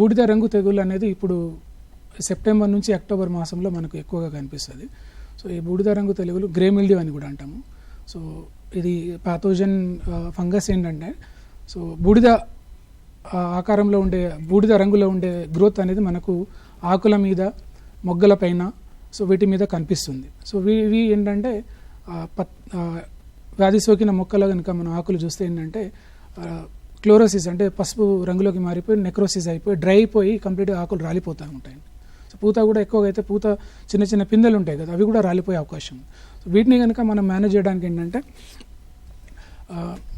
బూడిద రంగు తెగులు అనేది ఇప్పుడు సెప్టెంబర్ నుంచి అక్టోబర్ మాసంలో మనకు ఎక్కువగా కనిపిస్తుంది. సో ఈ బూడిద రంగు తెగులు గ్రే మిల్డ్యూ అని కూడా అంటాము. సో ఇది పాథోజన్ ఫంగస్ ఏంటంటే సో బూడిద ఆకారంలో ఉండే బూడిద రంగులో ఉండే గ్రోత్ అనేది మనకు ఆకుల మీద మొగ్గల పైన సో వీటి మీద కనిపిస్తుంది. సో ఇవి ఏంటంటే పత్ వ్యాధి సోకిన మొక్కలు కనుక మనం ఆకులు చూస్తే ఏంటంటే క్లోరోసిస్ అంటే పసుపు రంగులోకి మారిపోయి నెక్రోసిస్ అయిపోయి డ్రై అయిపోయి కంప్లీట్గా ఆకులు రాలిపోతూ ఉంటాయి. సో పూత కూడా ఎక్కువగా అయితే పూత చిన్న చిన్న పిందెలు ఉంటాయి కదా అవి కూడా రాలిపోయే అవకాశం. సో వీటిని కనుక మనం మేనేజ్ చేయడానికి ఏంటంటే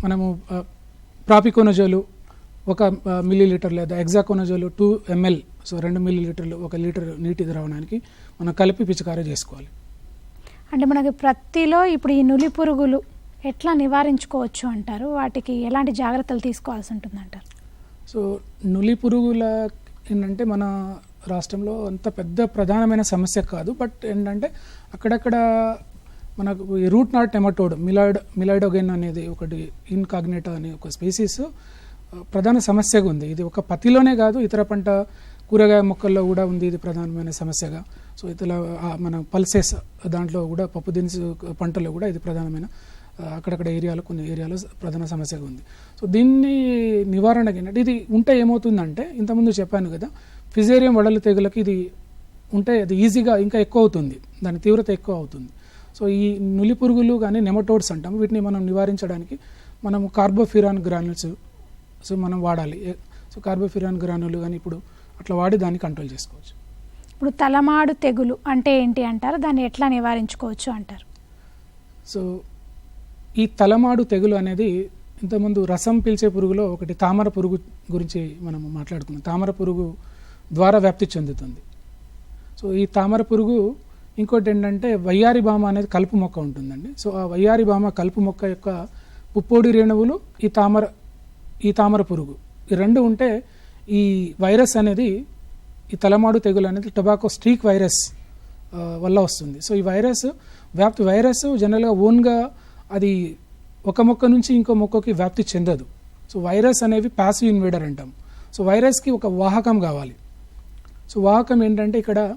మనము ప్రాపికోనజోలు ఒక మిల్లీ లీటర్ లేదా ఎగ్జాకోనజోలు టూ ఎంఎల్ సో రెండు మిల్లీ లీటర్లు ఒక లీటర్ నీటి ద్రావణానికి మనం కలిపి పిచికారీ చేసుకోవాలి. అంటే మనకి ప్రత్తిలో ఇప్పుడు ఈ నులి పురుగులు ఎట్లా నివారించుకోవచ్చు అంటారు? వాటికి ఎలాంటి జాగ్రత్తలు తీసుకోవాల్సి ఉంటుంది అంటారు సో నులి పురుగుల ఏంటంటే మన రాష్ట్రంలో అంత పెద్ద ప్రధానమైన సమస్య కాదు. బట్ ఏంటంటే అక్కడక్కడ మనకు ఈ రూట్ నాట్ టెమటోడ్ మిలాయిడ్ మిలాయిడోగెన్ అనేది ఒకటి ఇన్కాగ్నేటో అనే ఒక స్పీసీస్ ప్రధాన సమస్యగా ఉంది. ఇది ఒక పత్తిలోనే కాదు ఇతర పంట కూరగాయ మొక్కల్లో కూడా ఉంది ఇది ప్రధానమైన సమస్యగా. సో ఇతర మన పల్సెస్ దాంట్లో కూడా పప్పు దినుసు పంటలో కూడా ఇది ప్రధానమైన అక్కడక్కడ ఏరియాలో కొన్ని ఏరియాలో ప్రధాన సమస్యగా ఉంది. సో దీన్ని నివారణకి ఏంటంటే ఇది ఉంటే ఏమవుతుందంటే ఇంతకుముందు చెప్పాను కదా ఫిజేరియం వడలు తెగులకి ఇది ఉంటే అది ఈజీగా ఇంకా ఎక్కువ అవుతుంది. దాని తీవ్రత ఎక్కువ అవుతుంది. సో ఈ నులి పురుగులు కానీ నెమటోడ్స్ అంటాం వీటిని మనం నివారించడానికి మనం కార్బోఫిరాన్ గ్రానుల్స్ సో మనం వాడాలి. సో కార్బోఫిరాన్ గ్రానులు కానీ ఇప్పుడు అట్లా వాడి దాన్ని కంట్రోల్ చేసుకోవచ్చు. ఇప్పుడు తలమాడు తెగులు అంటే ఏంటి అంటారు? దాన్ని ఎట్లా నివారించుకోవచ్చు అంటారు? సో ఈ తలమాడు తెగులు అనేది ఇంతకుముందు రసం పీల్చే పురుగులో ఒకటి తామర పురుగు గురించి మనం మాట్లాడుకున్నాం. తామర పురుగు ద్వారా వ్యాప్తి చెందుతుంది. సో ఈ తామర పురుగు ఇంకోటి ఏంటంటే వయ్యారి బామ అనేది కలుపు మొక్క ఉంటుందండి. సో ఆ వయ్యారి బామ కలుపు మొక్క యొక్క పుప్పొడి రేణువులు ఈ తామర ఈ తామర పురుగు. ఈ రెండు ఉంటే ఈ వైరస్ అనేది ఈ తలమాడు తెగులు అనేది టొబాకో స్ట్రీక్ వైరస్ వల్ల వస్తుంది. సో ఈ వైరస్ వ్యాప్తి వైరస్ జనరల్గా ఓన్గా అది ఒక మొక్క నుంచి ఇంకో మొక్కకి వ్యాప్తి చెందదు. సో వైరస్ అనేవి ప్యాసివ్ ఇన్వేడర్ అంటాం. సో వైరస్కి ఒక వాహకం కావాలి. సో వాహకం ఏంటంటే ఇక్కడ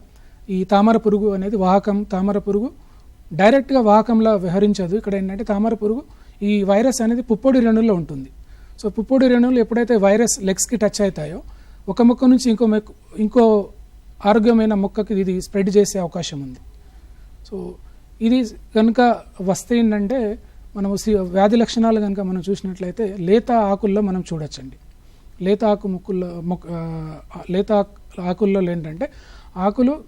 ఈ తామర పురుగు అనేది వాహకం తామర పురుగు డైరెక్ట్గా వాహకంలా వ్యవహరించదు. ఇక్కడ ఏంటంటే తామర పురుగు ఈ వైరస్ అనేది పుప్పొడి రేణువుల్లో ఉంటుంది. సో పుప్పొడి రేణువులు ఎప్పుడైతే వైరస్ లెగ్స్కి టచ్ అవుతాయో ఒక మొక్క నుంచి ఇంకో మొక్క ఇంకో ఆరోగ్యమైన మొక్కకి ఇది స్ప్రెడ్ చేసే అవకాశం ఉంది. సో ఇది కనుక వస్తే ఏంటంటే మనం వ్యాధి లక్షణాలు కనుక మనం చూసినట్లయితే లేత ఆకుల్లో మనం చూడొచ్చండి. లేత ఆకు ముక్కుల్లో మొక్క లేత ఆకు- ఆకుల్లో ఏంటంటే ఆకులు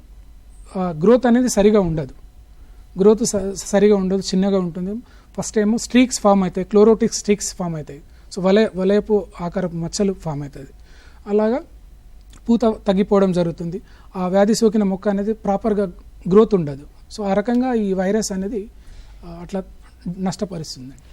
గ్రోత్ అనేది సరిగా ఉండదు. గ్రోత్ స- సరిగా ఉండదు చిన్నగా ఉంటుంది. ఫస్ట్ ఏమో స్ట్రీక్స్ ఫామ్ అవుతాయి క్లోరోటిక్ స్ట్రీక్స్ ఫామ్ అవుతాయి. సో వలయ వలయపు ఆకారపు మచ్చలు ఫామ్ అవుతుంది అలాగా పూత తగ్గిపోవడం జరుగుతుంది. ఆ వ్యాధి సోకిన మొక్క అనేది ప్రాపర్గా గ్రోత్ ఉండదు. సో ఆ రకంగా ఈ వైరస్ అనేది అట్లా నష్టపరుస్తుంది